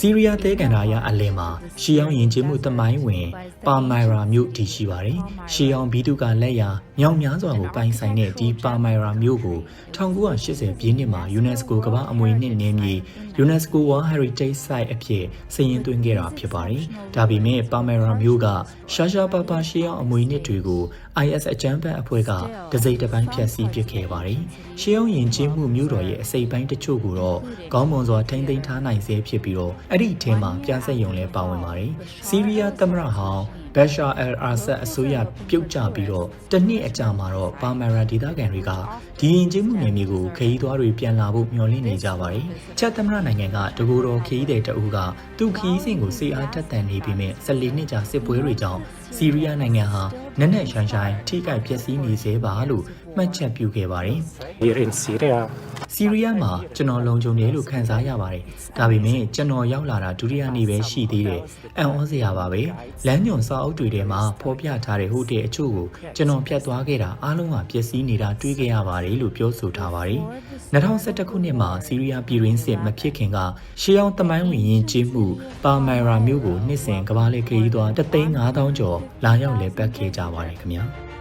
စီးရီးယားသဲကန်ဒါရအလင်မှာရှီအောင်ယဉ်ကျေးမှုတမိုင်းဝင် ပါမိုင်ရာမြို့တည်ရှိပါတယ်။ရှီအောင်ဘီတုကလက်ရာမြောင်များစွာကိုပိုင်ဆိုင်တဲ့ဒီပါမိုင်ရာမြို့ကို1980ပြည့်နှစ်မှာ UNESCO ကမ္ဘာအမွေနှစ်နယ်မြေ UNESCO World Heritage Site အဖြစ်စည်ရင်သွင်းခဲ့တာဖြစ်ပါတယ်။ဒါပေမဲ့ပါမိုင်ရာမြို့ကရှာရှာပါပါရှီအောင်အမွေနှစ်တွေကို IS အကြမ်းဖက်အဖွဲ့ကဒစိမ့်တစ်ပိုင်းဖျက်ဆီးပစ်ခဲ့ပါတယ်။ရှီအောင်ယဉ်ကျေးမှုမြို့တော်ရဲ့အစိပ်ပိုင်းတချို့ကိုတော့ကောင်းမွန်စွာထိန်းသိမ်းထားနိုင်စေဖြစ်ပြီးတော့အဲ့ဒီအထဲမှာပြဆက်ယုံလည်းပါဝင်ပါတယ်။စီးရီးယားသမ္မတဟောင်း ဘက်ရှာအယ်အာဆတ်အစိုးရပြုတ်ကျပြီးတော့တနှစ်အကြာမှာတော့ပါမာရာဒေသခံတွေကဒီရင်ကျင်းမှုနယ်မြေကိုခရီးသွားတွေပြန်လာဖို့မျှော်လင့်နေကြပါတယ်။ချက်သမ္မတနိုင်ငံကတကူတော်ခရီးသည်တအူးကသူ့ခရီးစဉ်ကိုစေအားတက်တန်နေပြီးမြ14နှစ်ကြာစစ်ပွဲတွေကြောင့်စီးရီးယားနိုင်ငံဟာနက်နက်ရှိုင်းရှိုင်းထိခိုက်ပျက်စီးနေစေပါလို့မှတ်ချက်ပြုခဲ့ပါတယ်။ Here in Syria, စီးရီးယားမှာကျွန်တော်လုံခြုံတယ်လို့ခံစားရပါတယ်။ဒါပေမဲ့ကျွန်တော်ရောက်လာတာဒုတိယနေ့ပဲရှိသေးတယ်။အံ့ဩစရာပါပဲ။လမ်းညွန်စာအုပ်တွေထဲမှာဖော်ပြထားတဲ့ဟိုတယ်အချို့ကိုကျွန်တော်ဖြတ်သွားခဲ့တာအားလုံးကပျက်စီးနေတာတွေ့ခဲ့ရပါတယ်လို့ပြောဆိုထားပါတယ်။2011ခုနှစ်မှာစီးရီးယားပြည်တွင်းစစ်မဖြစ်ခင်ကရှေးအောင်တမိုင်းဝင်ရင်ကျေးမှုပါမိုင်ရာမြို့ကိုနှစ်စဉ်ကမ္ဘာလေခရီးသွား3,500ကျော်လာရောက်လည်ပတ်ခဲ့ကြပါတယ်ခင်ဗျာ။